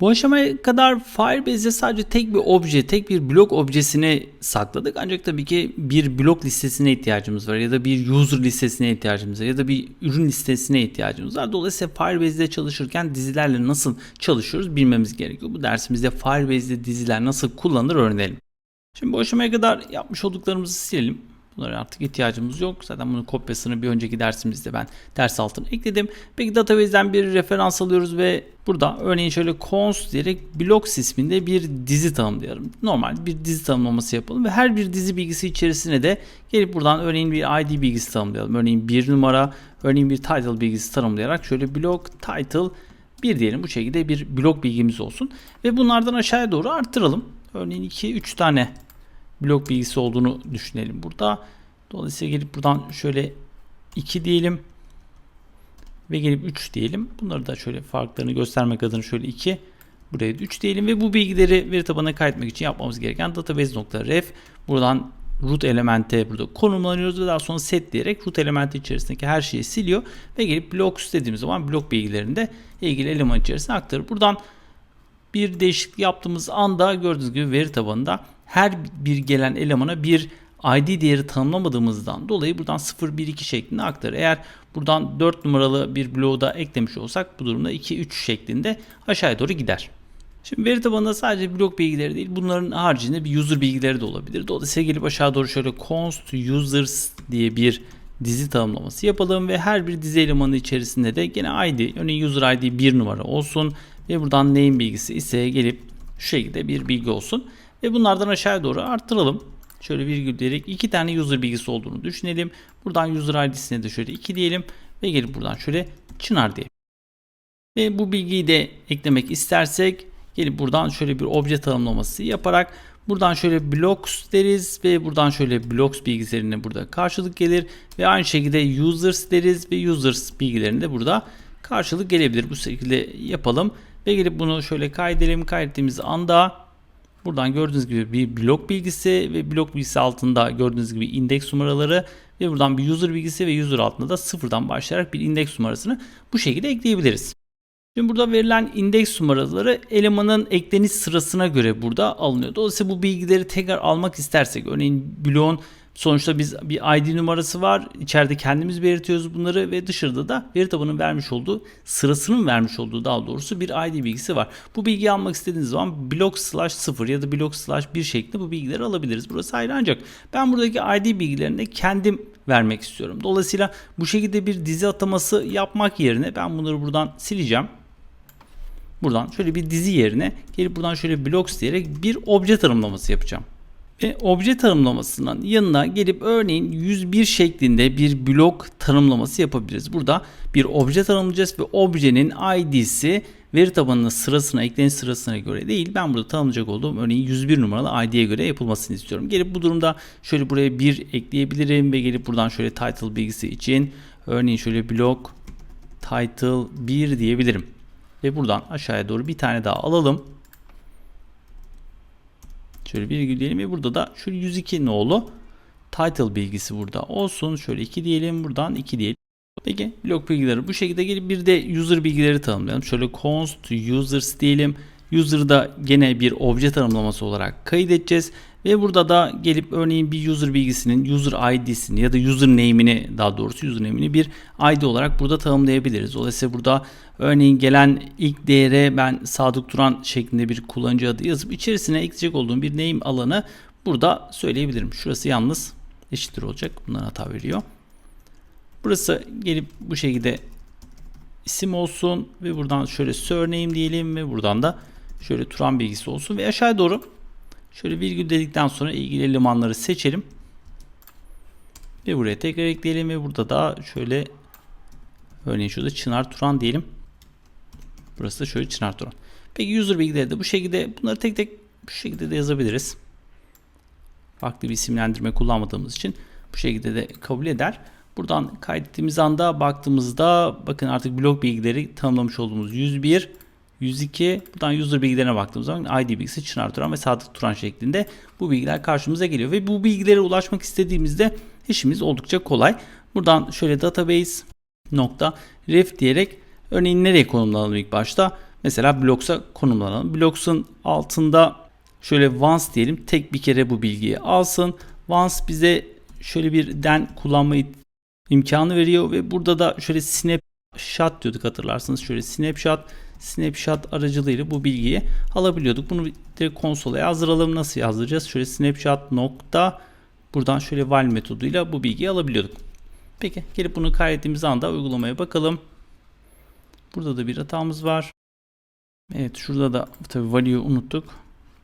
Bu aşamaya kadar Firebase'de sadece tek bir obje, tek bir blok objesini sakladık. Ancak tabii ki bir blok listesine ihtiyacımız var ya da bir user listesine ihtiyacımız var ya da bir ürün listesine ihtiyacımız var. Dolayısıyla Firebase'de çalışırken dizilerle nasıl çalışıyoruz bilmemiz gerekiyor. Bu dersimizde Firebase'de diziler nasıl kullanılır öğrenelim. Şimdi bu aşamaya kadar yapmış olduklarımızı silelim. Bunlara artık ihtiyacımız yok. Zaten bunun kopyasını bir önceki dersimizde ben ders altına ekledim. Peki database'den bir referans alıyoruz ve burada örneğin şöyle const diyerek blocks isminde bir dizi tanımlayalım. Normal bir dizi tanımlaması yapalım ve her bir dizi bilgisi içerisine de gelip buradan örneğin bir ID bilgisi tanımlayalım. Örneğin bir numara, örneğin bir title bilgisi tanımlayarak şöyle block title bir diyelim bu şekilde bir blok bilgimiz olsun ve bunlardan aşağıya doğru arttıralım. Örneğin 2 3 tane blok bilgisi olduğunu düşünelim burada. Dolayısıyla gelip buradan şöyle 2 diyelim ve gelip 3 diyelim. Bunları da şöyle farklarını göstermek adına şöyle 2 buraya da 3 diyelim ve bu bilgileri veri tabanına kaydetmek için yapmamız gereken database.ref buradan root elemente burada konumlanıyoruz ve daha sonra set diyerek root elementi içerisindeki her şeyi siliyor ve gelip blocks dediğimiz zaman blok bilgilerini de ilgili eleman içerisine aktarır. Buradan bir değişiklik yaptığımız anda gördüğünüz gibi veri tabanında her bir gelen elemana bir ID değeri tanımlamadığımızdan dolayı buradan 0, 1, 2 şeklinde aktarır. Eğer buradan 4 numaralı bir bloğu da eklemiş olsak bu durumda 2, 3 şeklinde aşağıya doğru gider. Şimdi veri tabanında sadece blok bilgileri değil bunların haricinde bir user bilgileri de olabilir. Dolayısıyla gelip aşağı doğru şöyle const users diye bir dizi tanımlaması yapalım ve her bir dizi elemanı içerisinde de gene ID örneğin user ID 1 numara olsun ve buradan name bilgisi ise gelip şu şekilde bir bilgi olsun ve bunlardan aşağıya doğru arttıralım. Şöyle virgül diyerek iki tane user bilgisi olduğunu düşünelim. Buradan user ID'sine de şöyle 2 diyelim ve gelip buradan şöyle çınar diyelim. Ve bu bilgiyi de eklemek istersek gelip buradan şöyle bir obje tanımlaması yaparak buradan şöyle blocks deriz ve buradan şöyle blocks bilgilerine burada karşılık gelir ve aynı şekilde users deriz ve users bilgilerinde de burada karşılık gelebilir. Bu şekilde yapalım ve gelip bunu şöyle kaydedelim. Kaydettiğimiz anda Buradan gördüğünüz gibi bir blok bilgisi ve blok bilgisi altında gördüğünüz gibi indeks numaraları ve buradan bir user bilgisi ve user altında da sıfırdan başlayarak bir indeks numarasını bu şekilde ekleyebiliriz. Şimdi burada verilen indeks numaraları elemanın ekleniş sırasına göre burada alınıyor. Dolayısıyla bu bilgileri tekrar almak istersek örneğin bloğun Sonuçta biz bir ID numarası var. İçeride kendimiz belirtiyoruz bunları ve dışarıda da veri tabanının vermiş olduğu sırasının vermiş olduğu daha doğrusu bir ID bilgisi var. Bu bilgiyi almak istediğiniz zaman block slash 0 ya da block slash 1 şeklinde bu bilgileri alabiliriz. Burası ayrı ancak ben buradaki ID bilgilerini kendim vermek istiyorum. Dolayısıyla bu şekilde bir dizi ataması yapmak yerine ben bunları buradan sileceğim. Buradan şöyle bir dizi yerine gelip buradan şöyle blocks diyerek bir obje tanımlaması yapacağım. Ve obje tanımlamasından yanına gelip örneğin 101 şeklinde bir blok tanımlaması yapabiliriz. Burada bir obje tanımlayacağız ve objenin id'si veri tabanının sırasına, ekleniş sırasına göre değil. Ben burada tanımlayacak olduğum örneğin 101 numaralı id'ye göre yapılmasını istiyorum. Gelip bu durumda şöyle buraya 1 ekleyebilirim ve gelip buradan şöyle title bilgisi için örneğin şöyle blok title 1 diyebilirim. Ve buradan aşağıya doğru bir tane daha alalım. Şöyle virgül diyelim ve burada da şu 102 nolu title bilgisi burada olsun. Şöyle 2 diyelim buradan 2 diyelim. Peki blok bilgileri bu şekilde gelip bir de user bilgileri tanımlayalım. Şöyle const users diyelim. User'da gene bir obje tanımlaması olarak kaydedeceğiz. Ve burada da gelip örneğin bir user bilgisinin user id'sini ya da user name'ini daha doğrusu user name'ini bir id olarak burada tanımlayabiliriz. Dolayısıyla burada örneğin gelen ilk değere ben Sadık Turan şeklinde bir kullanıcı adı yazıp içerisine ekleyecek olduğum bir name alanı burada söyleyebilirim. Şurası yalnız eşittir olacak. Bundan hata veriyor. Burası gelip bu şekilde isim olsun ve buradan şöyle surname diyelim ve buradan da şöyle Turan bilgisi olsun ve aşağı doğru Şöyle virgül dedikten sonra ilgili elemanları seçelim. Ve buraya tekrar ekleyelim ve burada da şöyle örneğin şurada Çınar Turan diyelim. Burası da şöyle Çınar Turan. Peki user bilgileri de bu şekilde bunları tek tek bu şekilde de yazabiliriz. Farklı bir isimlendirme kullanmadığımız için bu şekilde de kabul eder. Buradan kaydettiğimiz anda baktığımızda bakın artık blok bilgileri tanımlamış olduğumuz 101 102 buradan user bilgilerine baktığımız zaman ID bilgisi Çınar Turan ve Sadık Turan şeklinde bu bilgiler karşımıza geliyor. Ve bu bilgilere ulaşmak istediğimizde işimiz oldukça kolay. Buradan şöyle database nokta ref diyerek örneğin nereye konumlanalım ilk başta? mesela Blocks'a konumlanalım. Blocks'un altında şöyle once diyelim. Tek bir kere bu bilgiyi alsın. Once bize şöyle bir den kullanma imkanı veriyor ve burada da şöyle snapshot diyorduk hatırlarsınız. Şöyle snapshot snapshot aracılığıyla bu bilgiyi alabiliyorduk. Bunu direkt konsola yazdıralım. Nasıl yazdıracağız? Şöyle snapshot nokta buradan şöyle while metoduyla bu bilgiyi alabiliyorduk. Peki gelip bunu kaydettiğimiz anda uygulamaya bakalım. Burada da bir hatamız var. Evet şurada da tabii value unuttuk.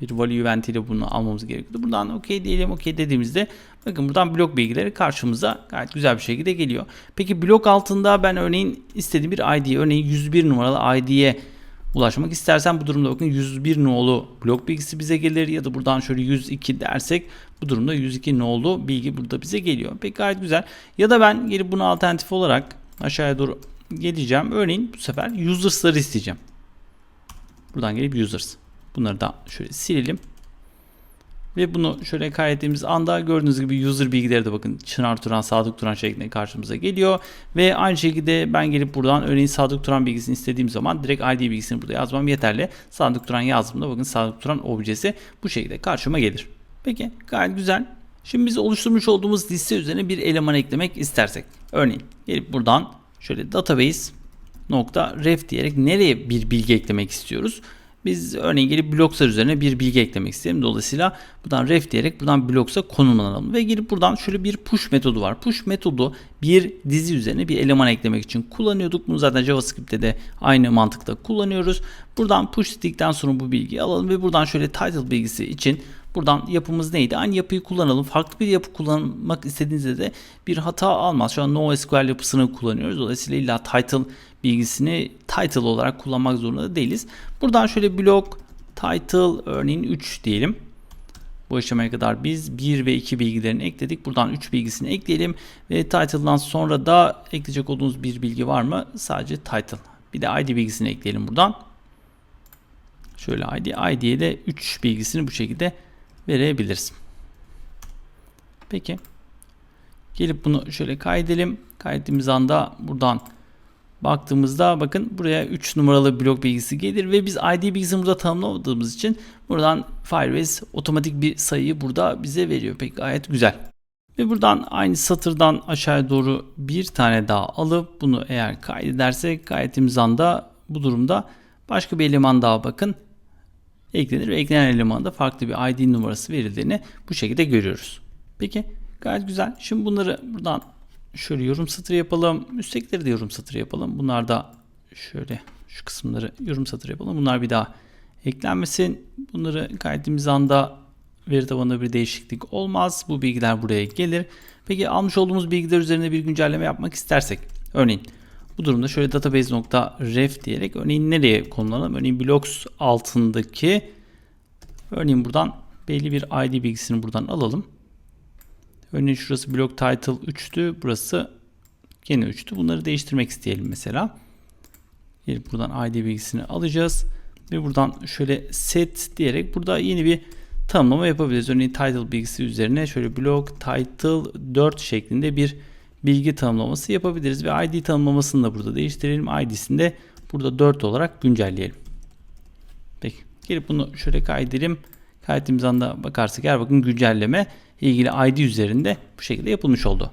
Bir value event ile bunu almamız gerekiyordu. Buradan OK diyelim. OK dediğimizde bakın buradan blok bilgileri karşımıza gayet güzel bir şekilde geliyor. Peki blok altında ben örneğin istediğim bir ID örneğin 101 numaralı ID'ye ulaşmak istersen bu durumda bakın 101 nolu blok bilgisi bize gelir ya da buradan şöyle 102 dersek bu durumda 102 nolu bilgi burada bize geliyor. Peki gayet güzel. Ya da ben gelip bunu alternatif olarak aşağıya doğru geleceğim. Örneğin bu sefer users'ları isteyeceğim. Buradan gelip users. Bunları da şöyle silelim. Ve bunu şöyle kaydettiğimiz anda gördüğünüz gibi user bilgileri de bakın Çınar Turan, Sadık Turan şeklinde karşımıza geliyor. Ve aynı şekilde ben gelip buradan örneğin Sadık Turan bilgisini istediğim zaman direkt ID bilgisini burada yazmam yeterli. Sadık Turan yazdığımda bakın Sadık Turan objesi bu şekilde karşıma gelir. Peki gayet güzel. Şimdi biz oluşturmuş olduğumuz liste üzerine bir eleman eklemek istersek. Örneğin gelip buradan şöyle database nokta ref diyerek nereye bir bilgi eklemek istiyoruz? Biz örneğin gelip blokslar üzerine bir bilgi eklemek isteyelim. Dolayısıyla buradan ref diyerek buradan bloksa konumlanalım. Ve gelip buradan şöyle bir push metodu var. Push metodu bir dizi üzerine bir eleman eklemek için kullanıyorduk. Bunu zaten JavaScript'te de aynı mantıkta kullanıyoruz. Buradan push dedikten sonra bu bilgiyi alalım ve buradan şöyle title bilgisi için Buradan yapımız neydi? Aynı yapıyı kullanalım. Farklı bir yapı kullanmak istediğinizde de bir hata almaz. Şu an NoSQL yapısını kullanıyoruz. Dolayısıyla illa title bilgisini title olarak kullanmak zorunda değiliz. Buradan şöyle blok title örneğin 3 diyelim. Bu aşamaya kadar biz 1 ve 2 bilgilerini ekledik. Buradan 3 bilgisini ekleyelim. Ve title'dan sonra da ekleyecek olduğunuz bir bilgi var mı? Sadece title. Bir de ID bilgisini ekleyelim buradan. Şöyle ID. ID'ye de 3 bilgisini bu şekilde verebiliriz. Peki. Gelip bunu şöyle kaydedelim. Kaydettiğimiz anda buradan baktığımızda bakın buraya 3 numaralı blok bilgisi gelir ve biz ID bilgisini burada tanımlamadığımız için buradan Firebase otomatik bir sayıyı burada bize veriyor. Peki gayet güzel. Ve buradan aynı satırdan aşağıya doğru bir tane daha alıp bunu eğer kaydedersek kaydettiğimiz anda bu durumda başka bir eleman daha bakın eklenir ve eklenen elemanda farklı bir ID numarası verildiğini bu şekilde görüyoruz. Peki gayet güzel. Şimdi bunları buradan şöyle yorum satırı yapalım. Üsttekileri de yorum satırı yapalım. Bunlar da şöyle şu kısımları yorum satırı yapalım. Bunlar bir daha eklenmesin. Bunları kaydettiğimiz anda veri tabanında bir değişiklik olmaz. Bu bilgiler buraya gelir. Peki almış olduğumuz bilgiler üzerine bir güncelleme yapmak istersek. Örneğin bu durumda şöyle database.ref diyerek örneğin nereye konumlanalım? Örneğin blocks altındaki örneğin buradan belli bir ID bilgisini buradan alalım. Örneğin şurası block title 3'tü. Burası yine 3'tü. Bunları değiştirmek isteyelim mesela. Gelip buradan ID bilgisini alacağız. Ve buradan şöyle set diyerek burada yeni bir tanımlama yapabiliriz. Örneğin title bilgisi üzerine şöyle block title 4 şeklinde bir bilgi tanımlaması yapabiliriz ve ID tanımlamasını da burada değiştirelim. ID'sini de burada 4 olarak güncelleyelim. Peki gelip bunu şöyle kaydedelim. Kaydettiğimiz anda bakarsak eğer bakın güncelleme ilgili ID üzerinde bu şekilde yapılmış oldu.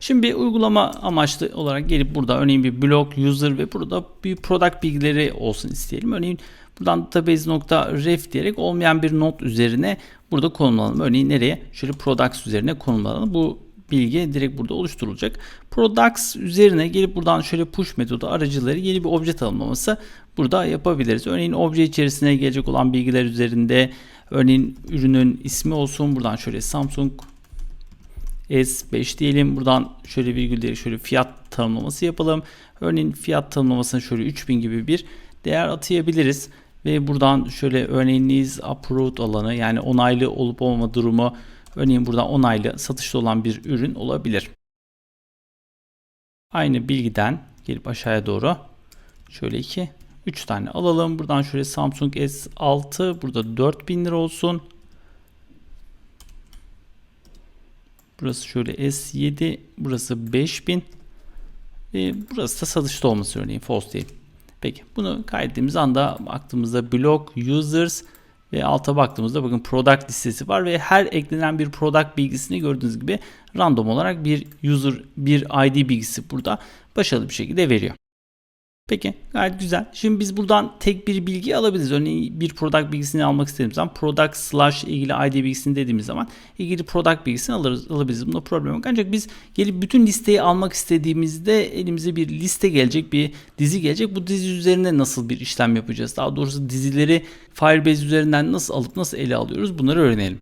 Şimdi bir uygulama amaçlı olarak gelip burada örneğin bir blog, user ve burada bir product bilgileri olsun isteyelim. Örneğin buradan database.ref diyerek olmayan bir not üzerine burada konumlanalım. Örneğin nereye? Şöyle products üzerine konumlanalım. Bu bilgi direkt burada oluşturulacak. Products üzerine gelip buradan şöyle push metodu aracıları yeni bir obje tanımlaması burada yapabiliriz. Örneğin obje içerisine gelecek olan bilgiler üzerinde örneğin ürünün ismi olsun. Buradan şöyle Samsung S5 diyelim. Buradan şöyle virgülleri şöyle fiyat tanımlaması yapalım. Örneğin fiyat tanımlamasına şöyle 3000 gibi bir değer atayabiliriz. Ve buradan şöyle örneğin is approved alanı yani onaylı olup olma durumu Örneğin burada onaylı satışta olan bir ürün olabilir. Aynı bilgiden gelip aşağıya doğru şöyle iki 3 tane alalım. Buradan şöyle Samsung S6 burada 4000 lira olsun. Burası şöyle S7 burası 5000 ve burası da satışta olması örneğin false değil. Peki bunu kaydettiğimiz anda baktığımızda blog users ve alta baktığımızda bakın product listesi var ve her eklenen bir product bilgisini gördüğünüz gibi random olarak bir user bir ID bilgisi burada başarılı bir şekilde veriyor. Peki gayet güzel. Şimdi biz buradan tek bir bilgi alabiliriz. Örneğin bir product bilgisini almak istediğimiz zaman product slash ilgili ID bilgisini dediğimiz zaman ilgili product bilgisini alırız, alabiliriz. Bunda problem yok. Ancak biz gelip bütün listeyi almak istediğimizde elimize bir liste gelecek, bir dizi gelecek. Bu dizi üzerine nasıl bir işlem yapacağız? Daha doğrusu dizileri Firebase üzerinden nasıl alıp nasıl ele alıyoruz? Bunları öğrenelim.